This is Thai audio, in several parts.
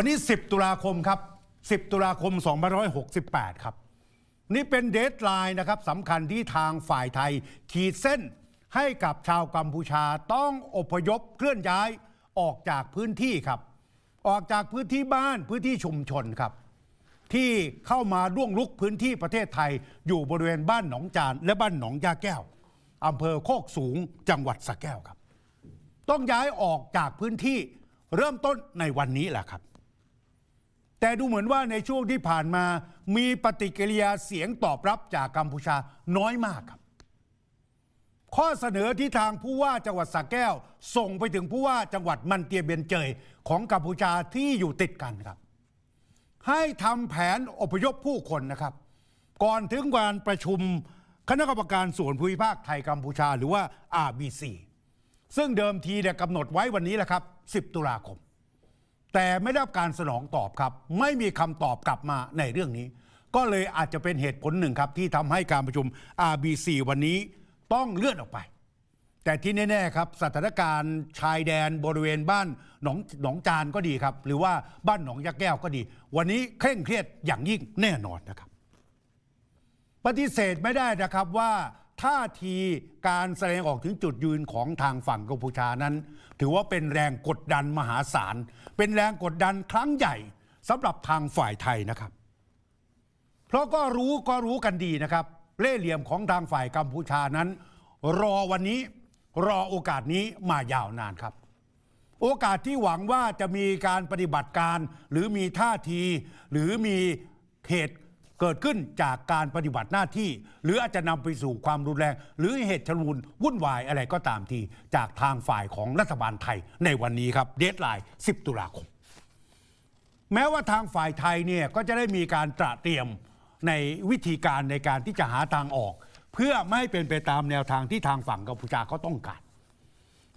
วันนี้ 10 ตุลาคมครับ 10 ตุลาคม 2568 ครับ นี่เป็นเดทไลน์นะครับสำคัญที่ทางฝ่ายไทย ขีดเส้นให้กับชาวกัมพูชาต้องอพยพเคลื่อนย้ายออกจากพื้นที่ครับ ออกจากพื้นที่บ้านพื้นที่ชุมชนครับ ที่เข้ามาล่วงลุกพื้นที่ประเทศไทยอยู่บริเวณบ้านหนองจานและบ้านหนองยาแก้วอำเภอโคกสูงจังหวัดสระแก้วครับ ต้องย้ายออกจากพื้นที่เริ่มต้นในวันนี้แหละครับ แต่ดูเหมือนว่าในช่วงที่ผ่านมามีปฏิกิริยาเสียงตอบรับจากกัมพูชาน้อยมากครับ ข้อเสนอที่ทางผู้ว่าจังหวัดสระแก้ว ส่งไปถึงผู้ว่าจังหวัดมันเตียเบียนเจยของกัมพูชาที่อยู่ติดกันครับ ให้ทำแผนอพยพผู้คนนะครับ ก่อนถึงการประชุมคณะกรรมการส่วนภูมิภาคไทยกัมพูชาหรือว่า RBC ซึ่งเดิมทีเนี่ยกำหนดไว้วันนี้แหละครับ 10 ตุลาคม แต่ไม่ได้รับการสนองตอบครับ ไม่มีคำตอบกลับมาในเรื่องนี้ ก็เลยอาจจะเป็นเหตุผลหนึ่งครับ ที่ทำให้การประชุม RBC วันนี้ต้องเลื่อนออกไป แต่ที่แน่ๆครับสถานการณ์ชายแดนบริเวณบ้านหนองหนองจานก็ดีครับ หรือว่าบ้านหนองยะแก้วก็ดี วันนี้เคร่งเครียดอย่างยิ่งแน่นอนนะครับ ปฏิเสธไม่ได้นะครับว่า ท่าทีการแสดงออกถึงจุดยืนของทางฝั่งกัมพูชานั้น ถือว่าเป็นแรงกดดันมหาศาล เป็นแรงกดดันครั้งใหญ่สำหรับทางฝ่ายไทยนะครับ เพราะก็รู้ก็รู้กันดีนะครับ เล่ห์เหลี่ยมของทางฝ่ายกัมพูชานั้น รอวันนี้รอโอกาสนี้มายาวนานครับ โอกาสที่หวังว่าจะมีการปฏิบัติการ หรือมีท่าที หรือมีเหตุ เกิดขึ้นจากการปฏิบัติหน้าที่ หรืออาจจะนำไปสู่ความรุนแรง หรือเหตุชนวนวุ่นวายอะไรก็ตามที จากทางฝ่ายของรัฐบาลไทยในวันนี้ครับเดทไลน์ 10 ตุลาคม แม้ว่าทางฝ่ายไทยเนี่ยก็จะได้มีการตระเตรียมในวิธีการในการที่จะหาทางออก เพื่อไม่ให้เป็นไปตามแนวทางที่ทางฝั่งกัมพูชาเขาต้องการ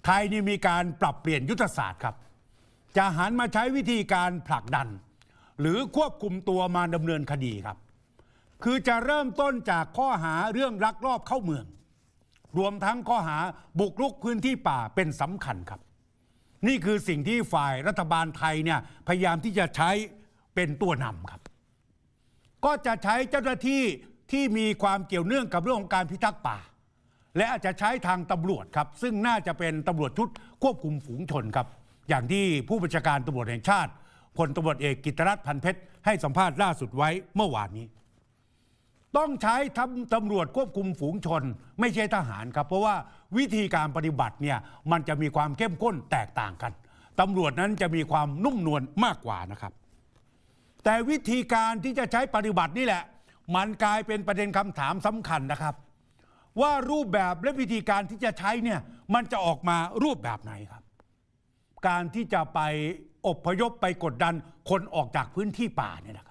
ไทยนี่มีการปรับเปลี่ยนยุทธศาสตร์ครับ จะหันมาใช้วิธีการผลักดัน หรือควบคุมตัวมาดำเนินคดีครับ คือจะเริ่มต้นจากข้อหาเรื่องลักลอบเข้าเมือง รวมทั้งข้อหาบุกรุกพื้นที่ป่าเป็นสำคัญครับ นี่คือสิ่งที่ฝ่ายรัฐบาลไทยเนี่ยพยายามที่จะใช้เป็นตัวนำครับ ก็จะใช้เจ้าหน้าที่ที่มีความเกี่ยวเนื่องกับเรื่องของการพิทักษ์ป่า และอาจจะใช้ทางตำรวจครับ ซึ่งน่าจะเป็นตำรวจชุดควบคุมฝูงชนครับ อย่างที่ผู้บัญชาการตำรวจแห่งชาติพลตำรวจเอกกิตติรัตน์พันเพชรให้สัมภาษณ์ล่าสุดไว้เมื่อวานนี้ ต้องใช้ทำตำรวจควบคุมฝูงชน ไม่ใช่ทหารครับ เพราะว่าวิธีการปฏิบัติเนี่ยมันจะมีความเข้มข้นแตกต่างกันตำรวจนั้นจะมีความนุ่มนวลมากกว่านะครับ แต่วิธีการที่จะใช้ปฏิบัตินี่แหละ มันกลายเป็นประเด็นคำถามสำคัญนะครับ ว่ารูปแบบและวิธีการที่จะใช้เนี่ยมันจะออกมารูปแบบไหนครับ การที่จะไปอบพยพไปกดดันคนออกจากพื้นที่ป่าเนี่ยนะครับ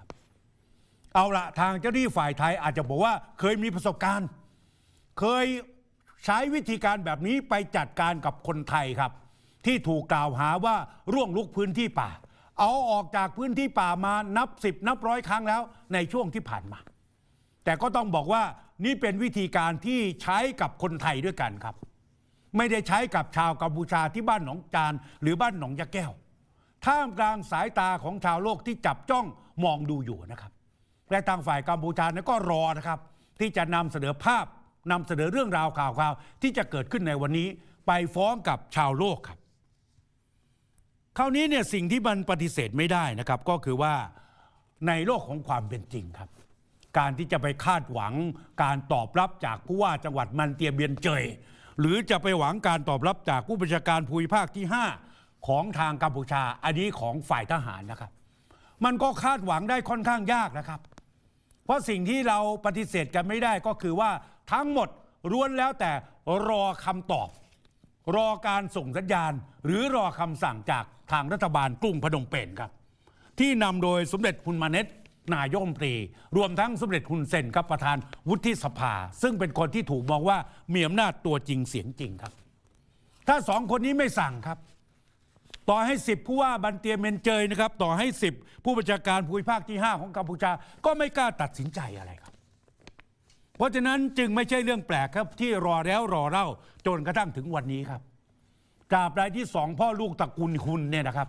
เอาละทางเจ้าหน้าที่ฝ่ายไทยอาจจะบอกว่าเคยมีประสบการณ์ เคยใช้วิธีการแบบนี้ไปจัดการกับคนไทยครับ ที่ถูกกล่าวหาว่าร่วงลุกพื้นที่ป่า เอาออกจากพื้นที่ป่ามานับสิบนับร้อยครั้งแล้วในช่วงที่ผ่านมา แต่ก็ต้องบอกว่านี่เป็นวิธีการที่ใช้กับคนไทยด้วยกันครับ ไม่ได้ใช้กับชาวกัมพูชาที่บ้านหนองจานหรือบ้านหนองยะแก้ว ท่ามกลางสายตาของชาวโลกที่จับจ้องมองดูอยู่นะครับ และทางฝ่ายกัมพูชาเนั้นก็รอนะครับ ที่จะนำเสนอภาพนำเสนอเรื่องราวข่าวข่าวที่จะเกิดขึ้นในวันนี้ ไปฟ้องกับชาวโลกครับ คราวนี้เนี่ยสิ่งที่มันปฏิเสธไม่ได้นะครับ ก็คือว่าในโลกของความเป็นจริงครับ การที่จะไปคาดหวังการตอบรับจากผู้ว่าจังหวัดมันเตียเบียนเจยหรือจะไปหวังการตอบรับจากผู้บัญชาการภูมิภาคที่ 5 ของทางกัมพูชาอันนี้ของฝ่ายทหารนะครับ มันก็คาดหวังได้ค่อนข้างยากนะครับ ราะสิ่งที่เราปฏิเสธกันไม่ได้ก็คือว่าทั้งหมดล้วนแล้วแต่รอคำตอบ รอการส่งสัญญาณ หรือรอคำสั่งจากทางรัฐบาลกรุงพนมเปญครับ ที่นำโดยสมเด็จคุณมาเน็ตนายกรัฐมนตรี รวมทั้งสมเด็จคุณเซนครับประธานวุฒิสภา ซึ่งเป็นคนที่ถูกมองว่ามีอำนาจตัวจริงเสียงจริงครับ ถ้าสองคนนี้ไม่สั่งครับ ต่อให้สิบผู้ว่าบันเตียเมนเจยนะครับ ต่อให้สิบผู้บัญชาการภูมิภาคที่ 5 ของกัมพูชา ก็ไม่กล้าตัดสินใจอะไรครับ เพราะฉะนั้นจึงไม่ใช่เรื่องแปลกครับที่รอแล้วรอเล่าจนกระทั่งถึงวันนี้ครับตราบใดที่สองพ่อลูกตระกูลคุณเนี่ยนะครับ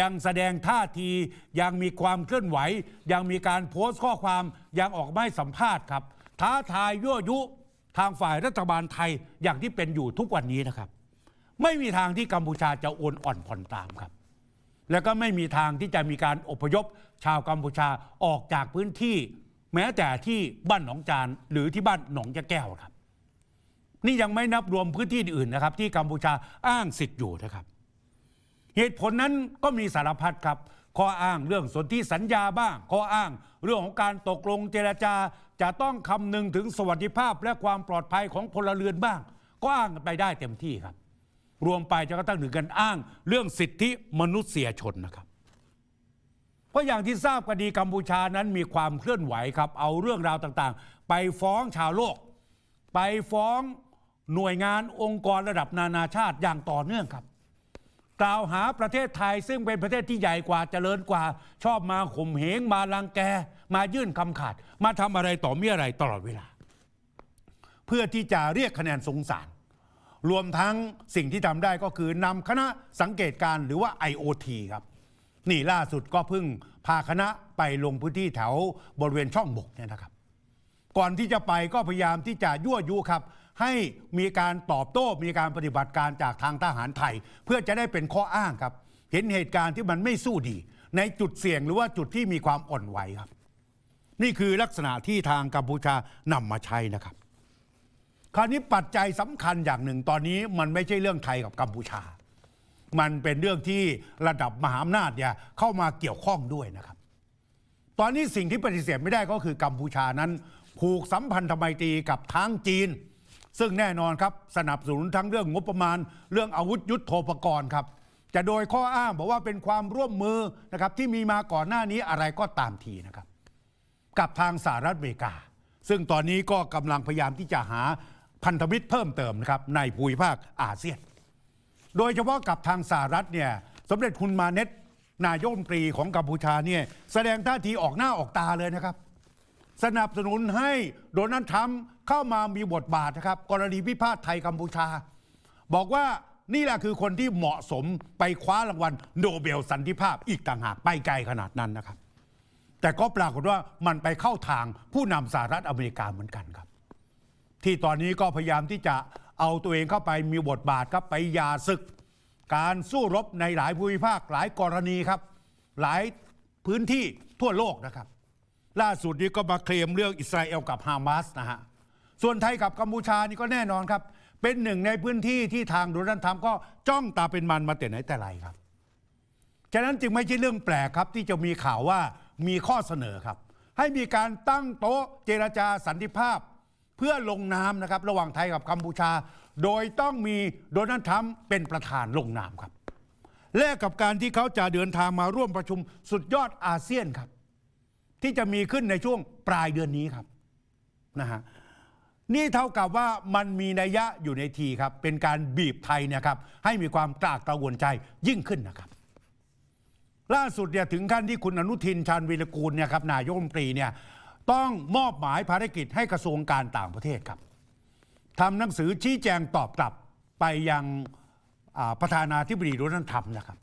ยังแสดงท่าทียังมีความเคลื่อนไหว ยังมีการโพสต์ข้อความยังออกมาให้สัมภาษณ์ครับ ท้าทายยั่วยุทางฝ่ายรัฐบาลไทยอย่างที่เป็นอยู่ทุกวันนี้นะครับ ไม่มีทางที่กัมพูชาจะโอนอ่อนผ่อนตามครับ แล้วก็ไม่มีทางที่จะมีการอพยพชาวกัมพูชาออกจากพื้นที่ แม้แต่ที่บ้านหนองจานหรือที่บ้านหนองจะแก้วครับ นี่ยังไม่นับรวมพื้นที่อื่นนะครับ ที่กัมพูชาอ้างสิทธิ์อยู่นะครับ เหตุผลนั้นก็มีสารพัดครับข้ออ้างเรื่องสนธิสัญญาบ้างข้ออ้างเรื่องของการตกลงเจรจาจะต้องคำนึงถึงสวัสดิภาพและความปลอดภัยของพลเรือนบ้าง ก็อ้างไปได้เต็มที่ครับ รวมไปจะก็ตั้งถึงกันอ้าง เรื่องสิทธิมนุษยชนนะครับ เพราะอย่างที่ทราบคดีกัมพูชานั้นมีความเคลื่อนไหวครับ เอาเรื่องราวต่างๆ ไปฟ้องชาวโลก ไปฟ้องหน่วยงานองค์กรระดับนานาชาติอย่างต่อเนื่องครับ กล่าวหาประเทศไทยซึ่งเป็นประเทศที่ใหญ่กว่าเจริญกว่า ชอบมาข่มเหงมาลังแก มายื่นคำขาด มาทำอะไรต่อมีอะไรตลอดเวลา เพื่อที่จะเรียกคะแนนสงสาร รวมทั้งสิ่งที่ทำได้ก็คือนำคณะสังเกตการ์หรือว่า IoT ครับ นี่ล่าสุดก็เพิ่งพาคณะไปลงพื้นที่แถวบริเวณช่องบกเนี่ยนะครับ ก่อนที่จะไปก็พยายามที่จะยั่วยุครับ ให้มีการตอบโต้มีการปฏิบัติการจากทางทหารไทย เพื่อจะได้เป็นข้ออ้างครับ เห็นเหตุการณ์ที่มันไม่สู้ดี ในจุดเสี่ยงหรือว่าจุดที่มีความอ่อนไหวครับ นี่คือลักษณะที่ทางกัมพูชานำมาใช้นะครับ คราวนี้ปัจจัยสำคัญอย่างหนึ่งตอนนี้มันไม่ใช่เรื่องไทยกับกัมพูชา มันเป็นเรื่องที่ระดับมหาอำนาจเนี่ยเข้ามาเกี่ยวข้องด้วยนะครับ ตอนนี้สิ่งที่ปฏิเสธไม่ได้ก็คือกัมพูชานั้น ผูกสัมพันธไมตรีกับทางจีน ซึ่งแน่นอนครับสนับสนุนทั้งเรื่องงบประมาณ เรื่องอาวุธยุโทโธปกรณ์ครับจะโดยข้ออ้างบอกว่าเป็นความร่วมมือนะครับที่มีมาก่อนหน้านี้อะไรก็ตามทีนะครับ กับทางสหรัฐอเมริกา ซึ่งตอนนี้ก็กำลังพยายามที่จะหา พันธมิตรเพิ่มเติมนะครับในภูมิภาคอาเซียน โดยเฉพาะกับทางสหรัฐเนี่ยสมเด็จคุณมาเน็ตนายกรัฐมนตรีของกัมพูชาเนี่ยแสดงท่าทีออกหน้าออกตาเลยนะครับ สนับสนุนให้โดนัลด์ทรัมป์เข้ามามีบทบาทนะครับ กรณีพิพาทไทยกัมพูชา บอกว่านี่แหละคือคนที่เหมาะสมไปคว้ารางวัลโนเบลสันติภาพอีกต่างหากไปไกลขนาดนั้นนะครับ แต่ก็ปรากฏว่ามันไปเข้าทางผู้นำสหรัฐอเมริกาเหมือนกันครับ ที่ตอนนี้ก็พยายามที่จะเอาตัวเองเข้าไปมีบทบาทครับไปยาศึก การสู้รบในหลายภูมิภาคหลายกรณีครับ หลายพื้นที่ทั่วโลกนะครับ ล่าสุดนี้ก็มาเคลมเรื่องอิสราเอลกับฮามาสนะฮะส่วนไทยกับกัมพูชานี่ก็แน่นอนครับ เป็นหนึ่งในพื้นที่ที่ทางโดนัลด์ทรัมป์ก็จ้องตาเป็นมันมาแต่ไหนแต่ไรครับฉะนั้นจึงไม่ใช่เรื่องแปลกครับ ที่จะมีข่าวว่ามีข้อเสนอครับ ให้มีการตั้งโต๊ะเจรจาสันติภาพ เพื่อลงนามนะครับระหว่างไทยกับกัมพูชา โดยต้องมีโดนัลด์ทรัมป์เป็นประธานลงนามครับ แลกกับการที่เขาจะเดินทางมาร่วมประชุมสุดยอดอาเซียนครับ ที่จะมีขึ้นในช่วงปลายเดือนนี้ครับนะฮะนี่เท่ากับว่ามันมีนัยยะอยู่ในทีครับ เป็นการบีบไทยเนี่ยครับ ให้มีความกล้ากระวนใจยิ่งขึ้นนะครับ ล่าสุดเนี่ยถึงขั้นที่คุณอนุทินชาญวีรกูลเนี่ยครับนายกรัฐมนตรีเนี่ย ต้องมอบหมายภารกิจให้กระทรวงการต่างประเทศครับทำหนังสือชี้แจงตอบกลับไปยังประธานาธิบดีโดนัลด์ทรัมป์นะครับ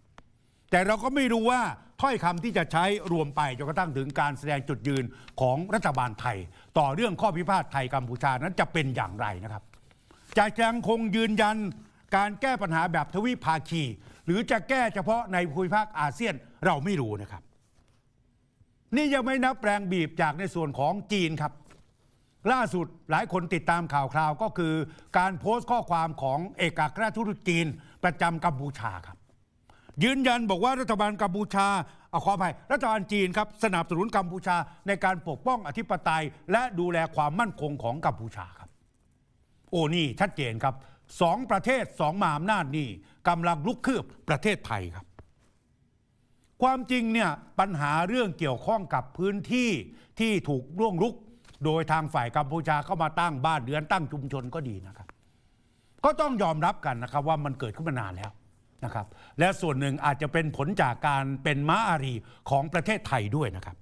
แต่เราก็ไม่รู้ว่าถ้อยคำที่จะใช้รวมไปจนกระทั่งถึงการแสดงจุดยืนของรัฐบาลไทย ต่อเรื่องข้อพิพาทไทยกัมพูชานั้นจะเป็นอย่างไรนะครับจะยังคงยืนยันการแก้ปัญหาแบบทวิภาคี หรือจะแก้เฉพาะในภูมิภาคอาเซียนเราไม่รู้นะครับ นี่ยังไม่นับแรงบีบจากในส่วนของจีนครับ ล่าสุดหลายคนติดตามข่าวคราวก็คือ การโพสต์ข้อความของเอกอัครราชทูตจีนประจำกัมพูชาครับ ยืนยันบอกว่ารัฐบาลกัมพูชาเอาขออภัยรัฐบาลจีนครับสนับสนุนกัมพูชาในการปกป้องอธิปไตย และดูแลความมั่นคงของกัมพูชาครับ โอ้นี่ชัดเจนครับสองประเทศสองมหาอำนาจนี่กำลังลุกคืบประเทศไทยครับ ความจริงเนี่ยปัญหาเรื่องเกี่ยวข้องกับพื้นที่ที่ถูกร่วงรุก โดยทางฝ่ายกัมพูชาเข้ามาตั้งบ้านเรือนตั้งชุมชนก็ดีนะครับ ก็ต้องยอมรับกันนะครับว่ามันเกิดขึ้นมานานแล้วนะครับ และส่วนหนึ่งอาจจะเป็นผลจากการเป็นม้าอารีของประเทศไทยด้วยนะครับ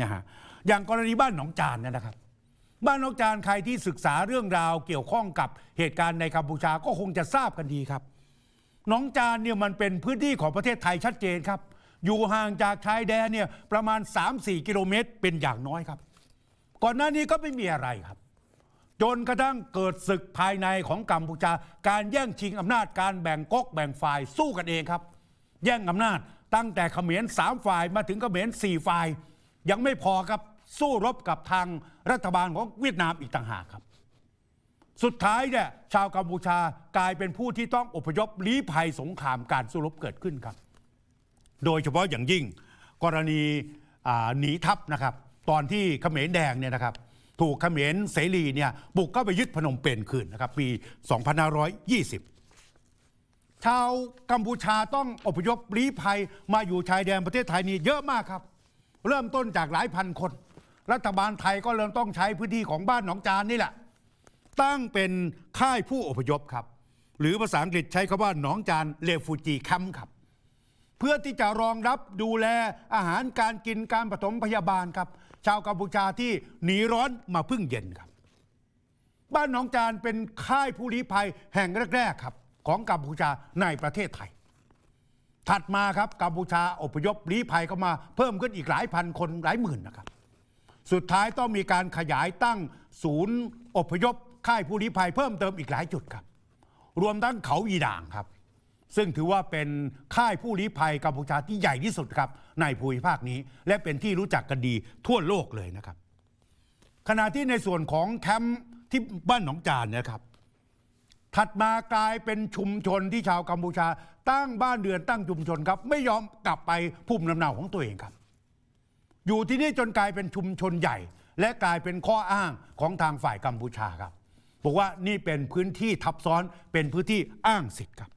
นะฮะอย่างกรณีบ้านหนองจานเนยนะครับ บ้านหนองจานใครที่ศึกษาเรื่องราวเกี่ยวข้องกับเหตุการณ์ในกัมพูชาก็คงจะทราบกันดีครับหนองจานเนี่ยมันเป็นพื้นที่ของประเทศไทยชัดเจนครับ อยู่ห่างจากชายแดนเนี่ยประมาณ 3-4 กิโลเมตรเป็นอย่างน้อยครับ ก่อนหน้านี้ก็ไม่มีอะไรครับ จนกระทั่งเกิดศึกภายในของกัมพูชา การแย่งชิงอำนาจการแบ่งก๊กแบ่งฝ่ายสู้กันเองครับ แย่งอำนาจตั้งแต่เขมรสามฝ่ายมาถึงเขมรสี่ฝ่าย ยังไม่พอครับสู้รบกับทางรัฐบาลของเวียดนามอีกต่างหากครับ สุดท้ายเนี่ยชาวกัมพูชากลายเป็นผู้ที่ต้องอพยพลี้ภัยสงครามการสู้รบเกิดขึ้นครับ โดยเฉพาะอย่างยิ่งกรณีหนีทัพนะครับ ตอนที่เขมรแดงเนี่ยนะครับถูกเขมรเสรีเนี่ยบุกเข้าไปยึดพนมเปญคืนนะครับ ปี 2520 ชาวกัมพูชาต้องอพยพลี้ภัยมาอยู่ชายแดนประเทศไทยนี่เยอะมากครับ เริ่มต้นจากหลายพันคน รัฐบาลไทยก็เริ่มต้องใช้พื้นที่ของบ้านหนองจานนี่แหละ ตั้งเป็นค่ายผู้อพยพครับ หรือภาษาอังกฤษใช้คำว่าหนองจานเลฟูจีแคมครับ พื่อที่จะรองรับดูแลอาหารการกินการปฐมพยาบาลครับ ชาวกัมพูชาที่หนีร้อนมาพึ่งเย็นครับ บ้านหนองจานเป็นค่ายผู้ลี้ภัยแห่งแรกๆครับ ของกัมพูชาในประเทศไทย ถัดมาครับกัมพูชาอพยพลี้ภัยเข้ามาเพิ่มขึ้นอีกหลายพันคนหลายหมื่นนะครับ สุดท้ายต้องมีการขยายตั้งศูนย์อพยพค่ายผู้ลี้ภัยเพิ่มเติมอีกหลายจุดครับ รวมทั้งเขาอีด่างครับ ซึ่งถือว่าเป็นค่ายผู้ลี้ภัยกัมพูชาที่ใหญ่ที่สุดครับในภูมิภาคนี้ และเป็นที่รู้จักกันดีทั่วโลกเลยนะครับ ขณะที่ในส่วนของแคมป์ที่บ้านหนองจานเนยครับ ถัดมากลายเป็นชุมชนที่ชาวกัมพูชา ตั้งบ้านเรือนตั้งชุมชนครับ ไม่ยอมกลับไปภูมิลำเนาของตัวเองครับ อยู่ที่นี่จนกลายเป็นชุมชนใหญ่ และกลายเป็นข้ออ้างของทางฝ่ายกัมพูชาครับบอกว่านี่เป็นพื้นที่ทับซ้อนเป็นพื้นที่อ้างสิทธิ์ครับ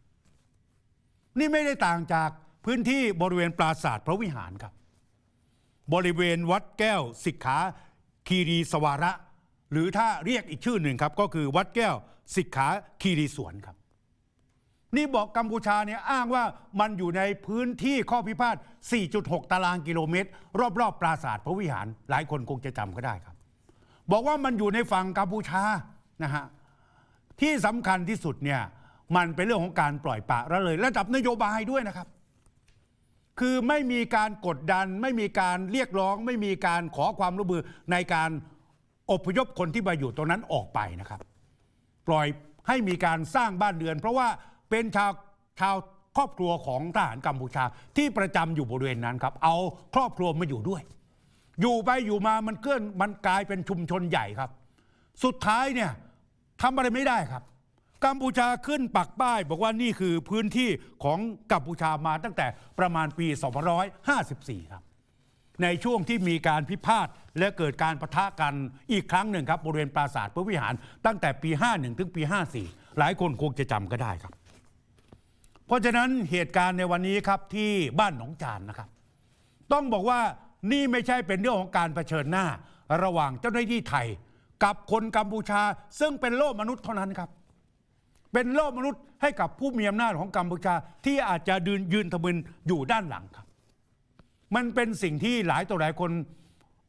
นี่ไม่ได้ต่างจากพื้นที่บริเวณปราสาทพระวิหารครับ บริเวณวัดแก้วสิกขาคีรีสวาระ หรือถ้าเรียกอีกชื่อหนึ่งครับ ก็คือวัดแก้วสิกขาคีรีสวนครับ นี่บอกกัมพูชาเนี่ยอ้างว่ามันอยู่ในพื้นที่ข้อพิพาท 4.6 ตารางกิโลเมตร รอบๆ ปราสาทพระวิหาร หลายคนคงจะจำก็ได้ครับ บอกว่ามันอยู่ในฝั่งกัมพูชานะฮะที่สำคัญที่สุดเนี่ย มันเป็นเรื่องของการปล่อยปะละเลย ระดับนโยบายด้วยนะครับ คือไม่มีการกดดัน ไม่มีการเรียกร้อง ไม่มีการขอความร่วมมือในการอพยพคนที่มาอยู่ตรงนั้นออกไปนะครับ ปล่อยให้มีการสร้างบ้านเรือน เพราะว่าเป็นชาวชาวครอบครัวของทหารกัมพูชาที่ประจำอยู่บริเวณนั้นครับ เอาครอบครัวมาอยู่ด้วย อยู่ไปอยู่มามันเกื้อนมันกลายเป็นชุมชนใหญ่ครับ สุดท้ายเนี่ยทำอะไรไม่ได้ครับ กัมพูชาขึ้นปักป้าย บอกว่านี่คือพื้นที่ของกัมพูชามาตั้งแต่ประมาณปี 2554 ครับ ในช่วงที่มีการพิพาทและเกิดการประทะกันอีกครั้งหนึ่งครับบริเวณปราสาทพระวิหารตั้งแต่ปี 51 ถึงปี 54 หลายคนคงจะจำก็ได้ครับ เพราะฉะนั้นเหตุการณ์ในวันนี้ครับที่บ้านหนองจานนะครับ ต้องบอกว่านี่ไม่ใช่เป็นเรื่องของการเผชิญหน้า ระหว่างเจ้าหน้าที่ไทย กับคนกัมพูชา ซึ่งเป็นโลกมนุษย์เท่านั้นครับ เป็นโลกมนุษย์ให้กับผู้มีอำนาจของกัมพูชาที่อาจจะยืนยืนทะมึนอยู่ด้านหลังครับ มันเป็นสิ่งที่หลายต่อหลายคน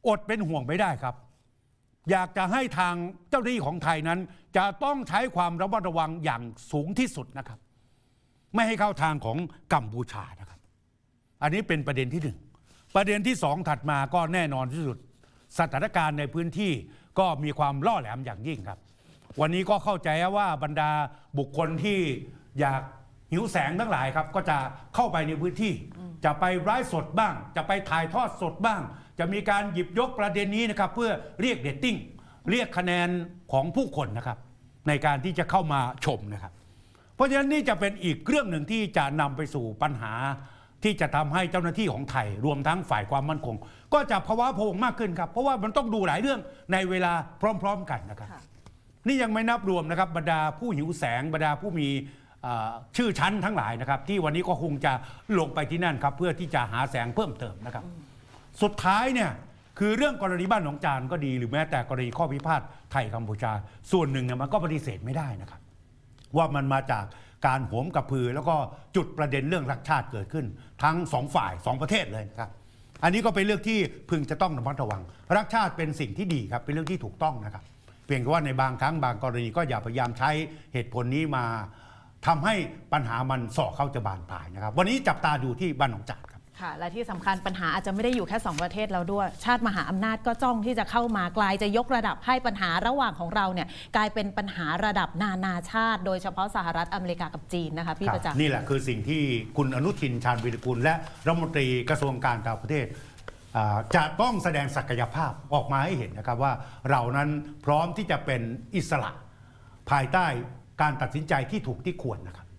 อดเป็นห่วงไม่ได้ครับ อยากจะให้ทางเจ้าหน้าที่ของไทยนั้น จะต้องใช้ความระมัดระวังอย่างสูงที่สุดนะครับ ไม่ให้เข้าทางของกัมพูชานะครับ อันนี้เป็นประเด็นที่หนึ่งประเด็นที่สองถัดมาก็แน่นอนที่สุด สถานการณ์ในพื้นที่ก็มีความล่อแหลมอย่างยิ่งครับ วันนี้ก็เข้าใจว่าบรรดาบุคคลที่อยากหิวแสงทั้งหลายครับ ก็จะเข้าไปในพื้นที่ จะไปไลฟ์สดบ้าง จะไปถ่ายทอดสดบ้าง จะมีการหยิบยกประเด็นนี้นะครับเพื่อเรียกเดตติ้งเรียกคะแนนของผู้คนนะครับ ในการที่จะเข้ามาชมนะครับ เพราะฉะนั้นนี่จะเป็นอีกเรื่องหนึ่งที่จะนำไปสู่ปัญหาที่จะทำให้เจ้าหน้าที่ของไทย รวมทั้งฝ่ายความมั่นคง ก็จะภาวะพะวงมากขึ้นครับ เพราะว่ามันต้องดูหลายเรื่องในเวลาพร้อม ๆ กันนะครับค่ะ นี่ยังไม่นับรวมนะครับบรรดาผู้หิวแสงบรรดาผู้มีชื่อชั้นทั้งหลายนะครับ ที่วันนี้ก็คงจะลงไปที่นั่นครับ เพื่อที่จะหาแสงเพิ่มเติมนะครับ สุดท้ายเนี่ยคือเรื่องกรณีบ้านหนองจานก็ดี หรือแม้แต่กรณีข้อพิพาทไทยกัมพูชา ส่วนหนึ่งเนี่ยมันก็ปฏิเสธไม่ได้นะครับ ว่ามันมาจากการโหมกระพือ แล้วก็จุดประเด็นเรื่องรักชาติเกิดขึ้น ทั้งสองฝ่ายสองประเทศเลยนะครับ อันนี้ก็เป็นเรื่องที่พึงจะต้องระมัดระวัง รักชาติเป็นสิ่งที่ดีครับเป็นเรื่องที่ถูกต้องนะครับ พียงแต่ว่าในบางครั้งบางกรณีก็อย่าพยายามใช้เหตุผลนี้มาทำให้ปัญหามันส่อเข้าจะบานปลายนะครับ วันนี้จับตาดูที่บ้านหนองจาดครับค่ะ และที่สำคัญปัญหาอาจจะไม่ได้อยู่แค่ 2 ประเทศแล้วด้วย ชาติมหาอำนาจก็จ้องที่จะเข้ามากลายจะยกระดับให้ปัญหาระหว่างของเราเนี่ยกลายเป็นปัญหาระดับนานาชาติ โดยเฉพาะสหรัฐอเมริกากับจีนนะคะพี่ครับประจักษ์นี่แหละคือสิ่งที่คุณอนุทินชาญวิรกุลและรัฐมนตรีกระทรวงการต่างประเทศอ่า จะต้องแสดงศักยภาพออกมาให้เห็นนะครับว่าเรานั้นพร้อมที่จะเป็นอิสระภายใต้การตัดสินใจที่ถูกที่ควรนะครับ